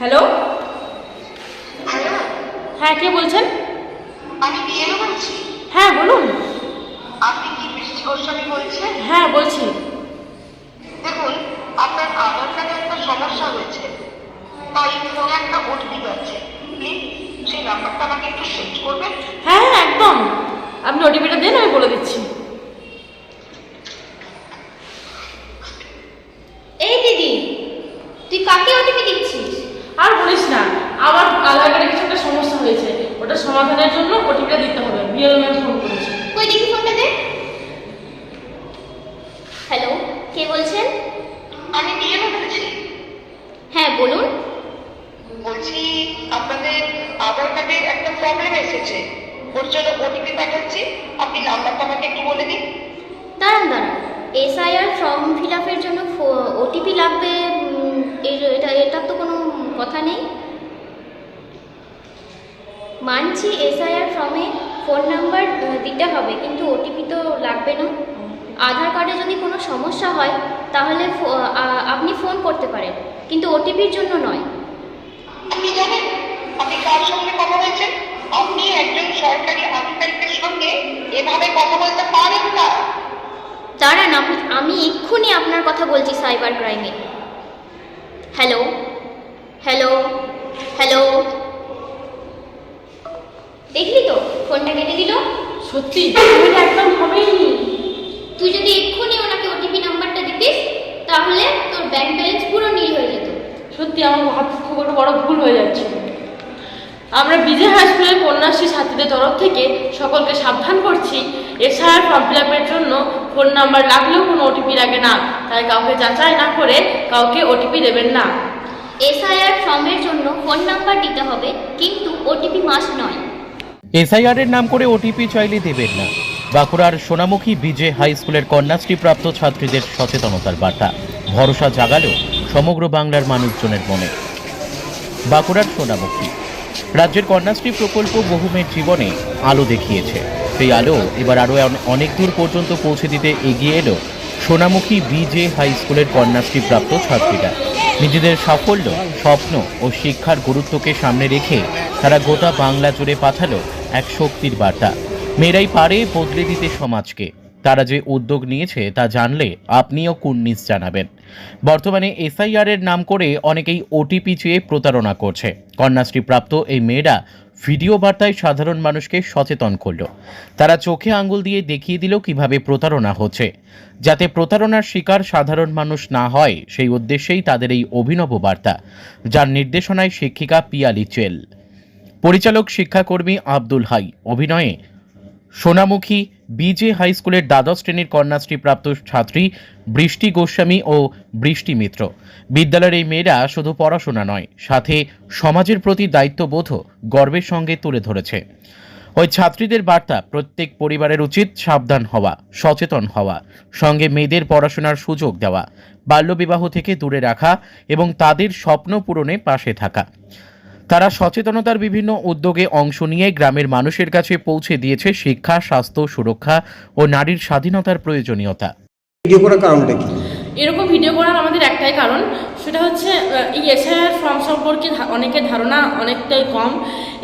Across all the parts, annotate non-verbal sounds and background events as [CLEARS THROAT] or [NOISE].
Hello? হ্যাঁ কে বলছেন? আমি বিয়ের বলছি। হ্যাঁ বলুন। আপনি কি বৃষ্টি বলছেন? হ্যাঁ বলছি। দেখুন আপনার আধার কার্ডে একটা সমস্যা হয়েছে। তাই ফোনে একটা ওটিপি যাচ্ছে প্লিজ সেই নাম্বারটা আমাকে একটু সেন্ড করবেন? হ্যাঁ, হ্যাঁ একদম। আপনি ওটিপিটা দিন আমি বলে দিচ্ছি। ওটা সমাধানের জন্য ওটিপিটা দিতে হবে বিএল ম্যাম ফোন করেছে। কই দেখি ফোনটা দে। হ্যালো কে বলছেন? আমি বিয়ে বলছি। হ্যাঁ বলুন। বলছি আপনাদের আধার কার্ডে একটা প্রবলেম এসেছে। ওর জন্য ওটিপি পাঠাচ্ছি। আপনি নাম্বারটা আমাকে একটু বলে দিন। দাঁড়ান দাঁড়ান। এসআইআর ফর্ম ফিল আপের জন্য ওটিপি লাগবে এটা এটার তো কোনো কথা নেই। মানছি এসআইআর ফর্মে ফোন নাম্বার দিতে হবে কিন্তু ওটিপি তো লাগবে না। আধার কার্ডে যদি কোনো সমস্যা হয় তাহলে আপনি ফোন করতে পারেন কিন্তু ওটিপির জন্য নয়। আপনি জানেন আপনি কার সঙ্গে কথা বলছেন আপনি একজন সরকারি আধিকারিকের সঙ্গে এভাবে কথা বলতে পারেন না। দাঁড়ান আমি আমি এক্ষুনি আপনার কথা বলছি সাইবার ক্রাইমে। হ্যালো? হ্যালো? হ্যালো দেখলি তো ফোনটা কেটে দিল? সত্যি? এটা একদম হবেই। নি। তুই যদি এক্ষুনি ওনাকে ওটিপি নাম্বারটা দিতিস তাহলে তোর ব্যাংক ব্যালেন্স পুরো নীল হয়ে যেত। সত্যি আমার হাত খুব একটা বড় ভুল হয়ে যাচ্ছে। আমরা বিজয় হাই স্কুলের কন্যাশ্রী ছাত্রীদের তরফ থেকে সকলকে সাবধান করছি। এছাড়া ফর্ম ফিল আপের জন্য ফোন নাম্বার লাগলেও কোনো ওটিপি লাগে না। তাই কাউকে যাচাই না করে কাউকে ওটিপি দেবেন না। এসআইআর ফর্মের জন্য ফোন নাম্বার দিতে হবে কিন্তু ওটিপি মাস নয়। এসআইআর এর নাম করে ওটিপি চাইলে দেবেন না। বাঁকুড়ার সোনামুখী বিজে হাই স্কুলের কন্যাশ্রী প্রাপ্ত ছাত্রীদের সচেতনতার বার্তা। ভরসা জাগালো সমগ্র বাংলার মানুষজনের মনে। বাঁকুড়ার সোনামুখী। রাজ্যের কন্যাশ্রী প্রকল্প বহু জীবনে আলো দেখিয়েছে। সেই আলো এবার আরও অনেক দূর পর্যন্ত পৌঁছে দিতে এগিয়ে এলো সোনামুখী বিজে হাই স্কুলের কন্যাশ্রী প্রাপ্ত ছাত্রীরা। নিজেদের সাফল্য, স্বপ্ন ও শিক্ষার গুরুত্বকে সামনে রেখে তারা গোটা বাংলা জুড়ে পাঠালো এক শক্তির বার্তা। মেয়েরাই পারে বদলে দিতে সমাজকে। তারা যে উদ্যোগ নিয়েছে তা জানলে আপনিও কুন্নিস জানাবেন। বর্তমানে এসআইআর এর নাম করে অনেকেই ওটিপি চেয়ে প্রতারণা করছে। কন্যাশ্রী প্রাপ্ত এই মেয়েরা ভিডিও বার্তায় সাধারণ মানুষকে সচেতন করল। তারা চোখে আঙ্গুল দিয়ে দেখিয়ে দিল কীভাবে প্রতারণা হচ্ছে। যাতে প্রতারণার শিকার সাধারণ মানুষ না হয়, সেই উদ্দেশ্যেই তাদের এই অভিনব বার্তা। যার নির্দেশনায় শিক্ষিকা পিয়ালি চেল। পরিচালক শিক্ষাকর্মী আব্দুল হাই। অভিনয়ে সোনামুখী বিজে হাই স্কুলের দ্বাদশ শ্রেণির কন্যাশ্রী প্রাপ্ত ছাত্রী বৃষ্টি গোস্বামী ও বৃষ্টি মিত্র। বিদ্যালয়ের এই মেয়েরা শুধু পড়াশোনা নয়, সাথে সমাজের প্রতি দায়িত্ববোধও গর্বের সঙ্গে তুলে ধরেছে। ওই ছাত্রীদের বার্তা, প্রত্যেক পরিবারের উচিত সাবধান হওয়া, সচেতন হওয়া, সঙ্গে মেয়েদের পড়াশোনার সুযোগ দেওয়া, বাল্যবিবাহ থেকে দূরে রাখা এবং তাদের স্বপ্ন পূরণে পাশে থাকা। তারা সচেতনতার বিভিন্ন উদ্যোগে অংশ নিয়ে গ্রামের মানুষের কাছে পৌঁছে দিয়েছে শিক্ষা স্বাস্থ্য সুরক্ষা ও নারীর স্বাধীনতার প্রয়োজনীয়তা। ভিডিও করার কারণটা কি? এরকম ভিডিও করার আমাদের একটাই কারণ সেটা হচ্ছে এই এসআইআর ফর্ম সম্পর্কে অনেকের ধারণা অনেকটাই কম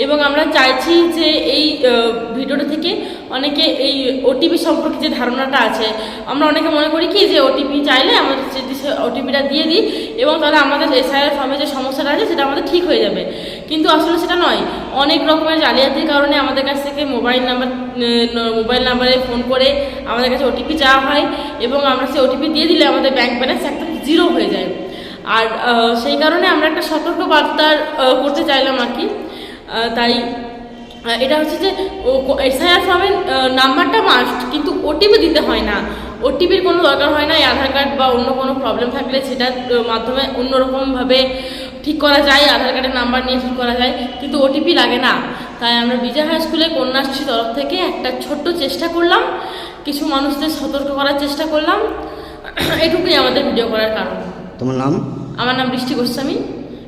এবং আমরা চাইছি যে এই ভিডিওটা থেকে অনেকে এই ওটিপি সম্পর্কে যে ধারণাটা আছে, আমরা অনেকে মনে করি কি যে ওটিপি চাইলে আমাদের যদি সে ওটিপিটা দিয়ে দিই এবং তাহলে আমাদের এসআইআর ফর্মে যে সমস্যাটা আছে সেটা আমাদের ঠিক হয়ে যাবে। কিন্তু আসলে সেটা নয়, অনেক রকমের জালিয়াতির কারণে আমাদের কাছ থেকে মোবাইল নাম্বার মোবাইল নাম্বারে ফোন করে আমাদের কাছে ওটিপি চাওয়া হয় এবং আমরা সেই ওটিপি দিয়ে দিলে আমাদের ব্যাংক ব্যালেন্স একদম জিরো হয়ে যায়। আর সেই কারণে আমরা একটা সতর্ক বার্তা করতে চাইলাম আর কি। তাই এটা হচ্ছে যে এসআইআর ফর্মের নাম্বারটা মাস্ট কিন্তু ওটিপি দিতে হয় না। ওটিপির কোনো দরকার হয় না আধার কার্ড বা অন্য কোনো প্রবলেম থাকলে সেটার মাধ্যমে অন্যরকমভাবে ঠিক করা যায়, আধার কার্ডের নাম্বার নিয়ে ঠিক করা যায়, কিন্তু ওটিপি লাগে না। তাই আমরা বিজয় হাই স্কুলে কন্যাশ্রী তরফ থেকে একটা ছোট্ট চেষ্টা করলাম, কিছু মানুষদের সতর্ক করার চেষ্টা করলাম, [CLEARS THROAT] এটুকুই আমাদের ভিডিও করার কারণ। তোমার নাম? আমার নাম বৃষ্টি গোস্বামী।